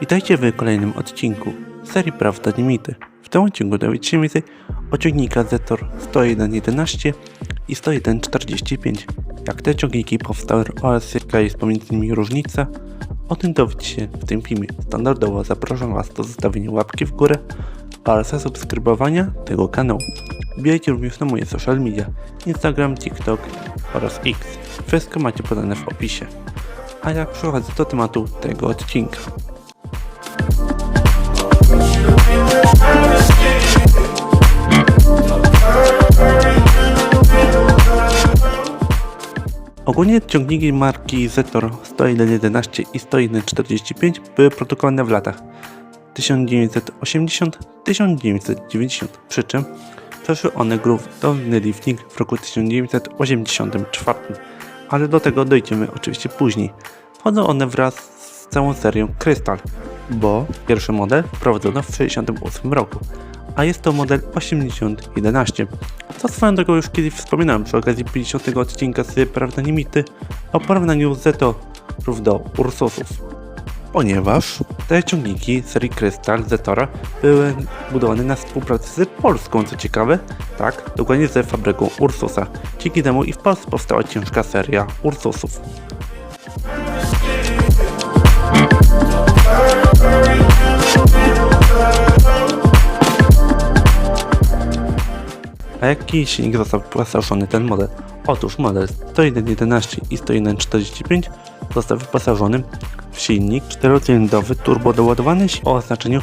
Witajcie w kolejnym odcinku serii Prawda nie. W tym odcinku dowiecie się o ciągnikach Zetor 101.11 i 101.45. Jak te ciągniki powstały oraz jaka jest pomiędzy nimi różnica, o tym dowiecie się w tym filmie. Standardowo zapraszam Was do zostawienia łapki w górę oraz zasubskrybowania tego kanału. Wbijajcie również na moje social media Instagram, TikTok oraz X. Wszystko macie podane w opisie. A ja przechodzę do tematu tego odcinka. Ogólnie ciągniki marki Zetor 101.11 i 101.45 były produkowane w latach 1980-1990, przy czym przeszły one gruntowny lifting w roku 1984, ale do tego dojdziemy oczywiście później. Wchodzą one wraz z całą serią Crystal, bo pierwszy model wprowadzono w 1968 roku, a jest to model 8011. Co swoją drogą już kiedyś wspominałem przy okazji 50 odcinka z Prawda nie mity o porównaniu Zetorów do Ursusów. Ponieważ te ciągniki serii Crystal Zetora były budowane na współpracy z Polską, co ciekawe, tak, dokładnie ze fabryką Ursusa. Dzięki temu i w Polsce powstała ciężka seria Ursusów. Jaki silnik został wyposażony ten model? Otóż model 101.11 i 101.45 został wyposażony w silnik czterocylindrowy turbodoładowany o oznaczeniu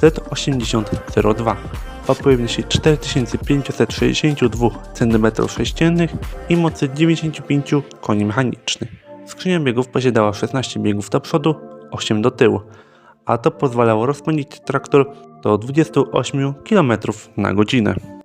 Z8002 o pojemności 4562 cm3 i mocy 95 koni mechanicznych. Skrzynia biegów posiadała 16 biegów do przodu, 8 do tyłu, a to pozwalało rozpędzić traktor do 28 km na godzinę.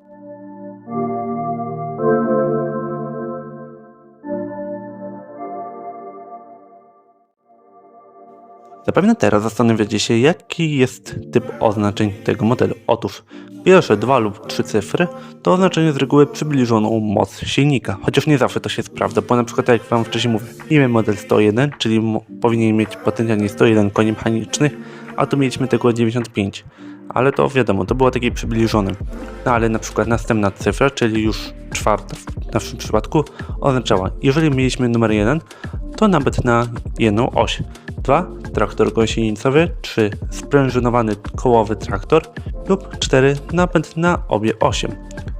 Zapewne teraz zastanawiacie się, jaki jest typ oznaczeń tego modelu. Otóż pierwsze dwa lub trzy cyfry to oznaczenie z reguły przybliżoną moc silnika, chociaż nie zawsze to się sprawdza, bo na przykład jak Wam wcześniej mówię, imię model 101, czyli powinien mieć potencjalnie 101 koni mechanicznych, a tu mieliśmy tylko 95. Ale to wiadomo, to było takie przybliżone. No ale na przykład następna cyfra, czyli już czwarta w naszym przypadku, oznaczała, jeżeli mieliśmy numer 1, to nawet na jedną oś. 2. Traktor gąsienicowy. 3. Sprężynowany kołowy traktor. Lub 4. Napęd na obie osie.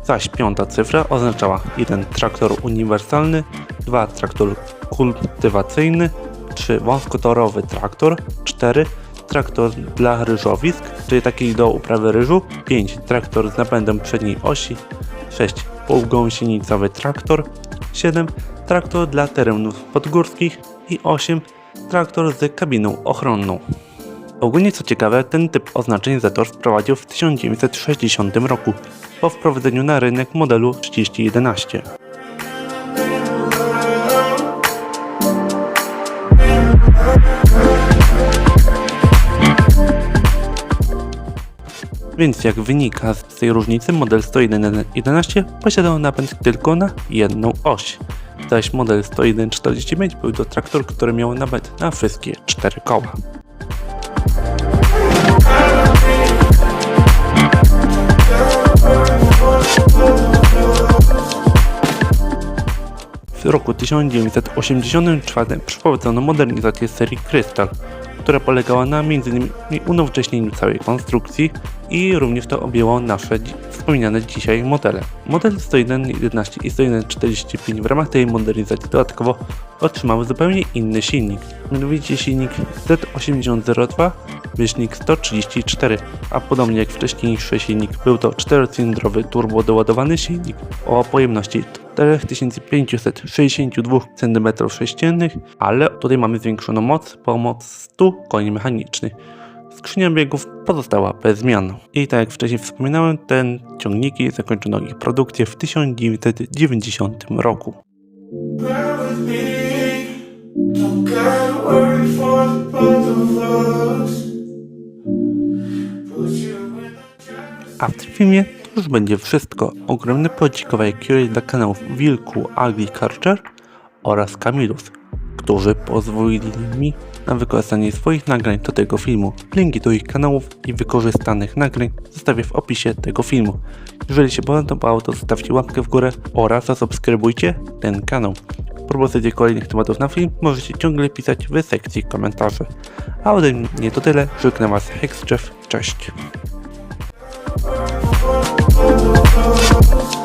Zaś piąta cyfra oznaczała 1. Traktor uniwersalny. 2. Traktor kultywacyjny. 3. Wąskotorowy traktor. 4. Traktor dla ryżowisk, czyli taki do uprawy ryżu. 5. Traktor z napędem przedniej osi. 6. Półgąsienicowy traktor. 7. Traktor dla terenów podgórskich. I 8 traktor z kabiną ochronną. Ogólnie co ciekawe, ten typ oznaczeń Zetor wprowadził w 1960 roku po wprowadzeniu na rynek modelu 3011. Więc jak wynika z tej różnicy, model 101.11 posiadał napęd tylko na jedną oś, zaś model 101.45 był to traktor, który miał napęd na wszystkie cztery koła. W roku 1984 przeprowadzono modernizację serii Crystal, która polegała na m.in. unowocześnieniu całej konstrukcji i również to objęło nasze wspominane dzisiaj modele. Model 101.11 i 101.45 w ramach tej modernizacji dodatkowo otrzymały zupełnie inny silnik, mianowicie silnik Z8002 myślnik 134, a podobnie jak wcześniejszy silnik był to 4-cylindrowy turbodoładowany silnik o pojemności 4562 cm3, ale tutaj mamy zwiększoną moc, pomoc 100 koni mechanicznych. Skrzynia biegów pozostała bez zmian. I tak jak wcześniej wspominałem, ten ciągniki zakończono ich produkcję w 1990 roku. A w tym filmie już będzie wszystko. Ogromny podziękowanie kieruję dla kanałów Wilku, Agli Karcher oraz Kamilus, którzy pozwolili mi na wykorzystanie swoich nagrań do tego filmu. Linki do ich kanałów i wykorzystanych nagrań zostawię w opisie tego filmu. Jeżeli się podobało, to zostawcie łapkę w górę oraz zasubskrybujcie ten kanał. Propozycje kolejnych tematów na film możecie ciągle pisać w sekcji komentarzy. A ode mnie to tyle. Żegnam Was Hexchef. Cześć. Thank.